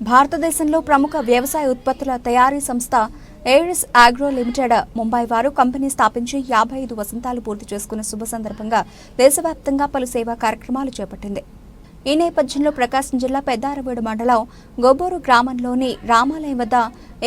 భారతదేశంలో ప్రముఖ వ్యవసాయ ఉత్పత్తుల తయారీ సంస్థ ఎయిరిస్ ఆగ్రో లిమిటెడ్ ముంబై వారు కంపెనీ స్థాపించి యాభై ఐదు వసంతాలు పూర్తి చేసుకున్న శుభ సందర్భంగా దేశవ్యాప్తంగా పలు సేవా కార్యక్రమాలు చేపట్టింది. ఈ నేపథ్యంలో ప్రకాశం జిల్లా పెద్దారవీడు మండలం గొబ్బూరు గ్రామంలోని రామాలయం వద్ద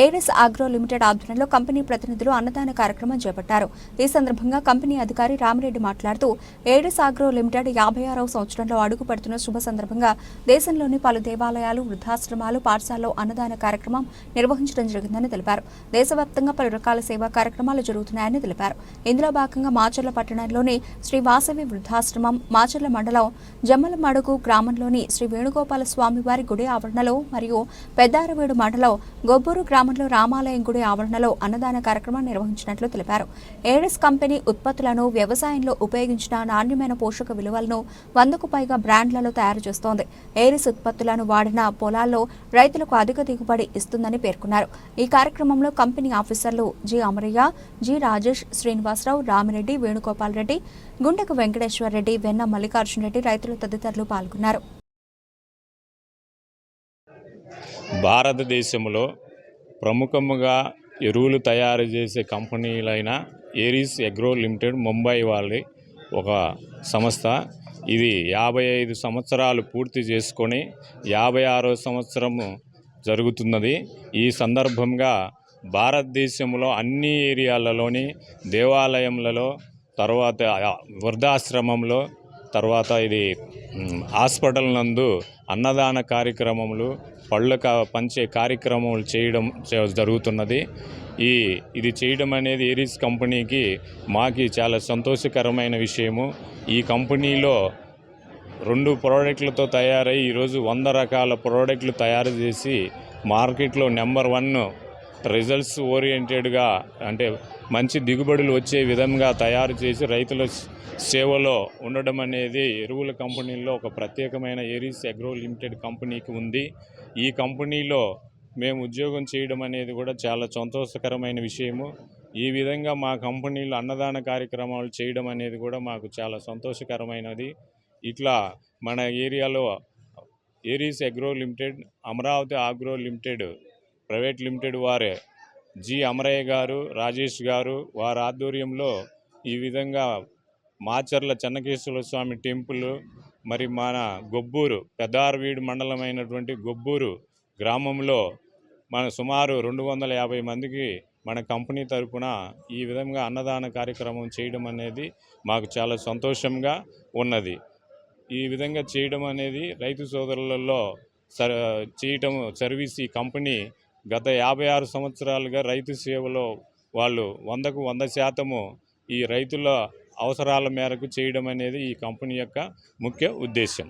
ఏరిస్ ఆగ్రో లిమిటెడ్ ఆధ్వర్యంలో కంపెనీ ప్రతినిధులు అన్నదాన కార్యక్రమం చేపట్టారు. ఈ సందర్భంగా కంపెనీ అధికారి రామిరెడ్డి మాట్లాడుతూ ఏరిస్ ఆగ్రో లిమిటెడ్ యాభై ఆరవ సంవత్సరంలో అడుగుపెడుతున్న శుభ సందర్భంగా దేశంలోని పలు దేవాలయాలు వృద్ధాశ్రమాలు పాఠశాలలో అన్నదాన కార్యక్రమం నిర్వహించడం జరిగిందని తెలిపారు. దేశవ్యాప్తంగా పలు రకాల సేవా కార్యక్రమాలు జరుగుతున్నాయని తెలిపారు. ఇందులో భాగంగా మాచర్ల పట్టణంలోని శ్రీ వాసవి వృద్ధాశ్రమం మాచర్ల మండలం జమ్మలమడుగు గ్రామంలోని శ్రీ వేణుగోపాల స్వామి వారి గుడి ఆవరణలో మరియు పెద్దారవేడు మండలం గొబ్బూరు గ్రామంలో రామాలయం గుడి ఆవరణలో అన్నదాన కార్యక్రమం నిర్వహించినట్లు తెలిపారు. ఏడెస్ కంపెనీ ఉత్పత్తులను వ్యవసాయంలో ఉపయోగించిన నాణ్యమైన పోషక విలువలను వందకు పైగా బ్రాండ్లలో తయారు చేస్తోంది. ఏరిస్ ఉత్పత్తులను వాడిన పొలాల్లో రైతులకు అధిక దిగుబడి ఇస్తుందని పేర్కొన్నారు. ఈ కార్యక్రమంలో కంపెనీ ఆఫీసర్లు జి అమరయ్య జి రాజేష్ శ్రీనివాసరావు రామిరెడ్డి వేణుగోపాల్ రెడ్డి గుండెకు వెంకటేశ్వర రెడ్డి వెన్న మల్లికార్జున రెడ్డి రైతులు తదితరులు పాల్గొన్నారు. భారతదేశంలో ప్రముఖముగా ఎరువులు తయారు చేసే కంపెనీలైన ఏరీస్ అగ్రో లిమిటెడ్ ముంబై వాళ్ళ ఒక సంస్థ. ఇది యాభై ఐదు సంవత్సరాలు పూర్తి చేసుకొని యాభై ఆరో సంవత్సరము జరుగుతున్నది. ఈ సందర్భంగా భారతదేశంలో అన్ని ఏరియాలలోని దేవాలయంలో తర్వాత వృద్ధాశ్రమంలో తర్వాత ఇది హాస్పిటల్ నందు అన్నదాన కార్యక్రమములు పళ్ళ పంచే కార్యక్రమములు చేయడం జరుగుతున్నది. ఈ ఇది చేయడం అనేది ఏరిస్ కంపెనీకి మాకి చాలా సంతోషకరమైన విషయము. ఈ కంపెనీలో రెండు ప్రోడక్ట్లతో తయారై ఈరోజు వంద రకాల ప్రోడక్ట్లు తయారు చేసి మార్కెట్లో నెంబర్ వన్ రిజల్ట్స్ ఓరియంటెడ్గా అంటే మంచి దిగుబడులు వచ్చే విధంగా తయారు చేసి రైతుల సేవలో ఉండడం అనేది ఎరువుల కంపెనీల్లో ఒక ప్రత్యేకమైన ఏరీస్ అగ్రో లిమిటెడ్ కంపెనీకి ఉంది. ఈ కంపెనీలో మేము ఉద్యోగం చేయడం అనేది కూడా చాలా సంతోషకరమైన విషయము. ఈ విధంగా మా కంపెనీలో అన్నదాన కార్యక్రమాలు చేయడం అనేది కూడా మాకు చాలా సంతోషకరమైనది. ఇట్లా మన ఏరియాలో Aries agro limited Amaravati agro limited private limited వారే. జి. అమరయ్య గారు రాజేష్ గారు వారి ఆధ్వర్యంలో ఈ విధంగా మాచర్ల చెన్నకేశ్వర స్వామి టెంపుల్ మరి మన గొబ్బూరు పెద్దారవీడు మండలమైనటువంటి గొబ్బూరు గ్రామంలో మన సుమారు రెండు వందల యాభై మందికి మన కంపెనీ తరపున ఈ విధంగా అన్నదాన కార్యక్రమం చేయడం అనేది మాకు చాలా సంతోషంగా ఉన్నది. ఈ విధంగా చేయడం అనేది రైతు సోదరులలో సర్ చేయటం సర్వీస్ ఈ కంపెనీ గత యాభై ఆరు సంవత్సరాలుగా రైతు సేవలో వాళ్ళు వందకు వంద శాతము ఈ రైతుల అవసరాల మేరకు చేయడం అనేది ఈ కంపెనీ యొక్క ముఖ్య ఉద్దేశం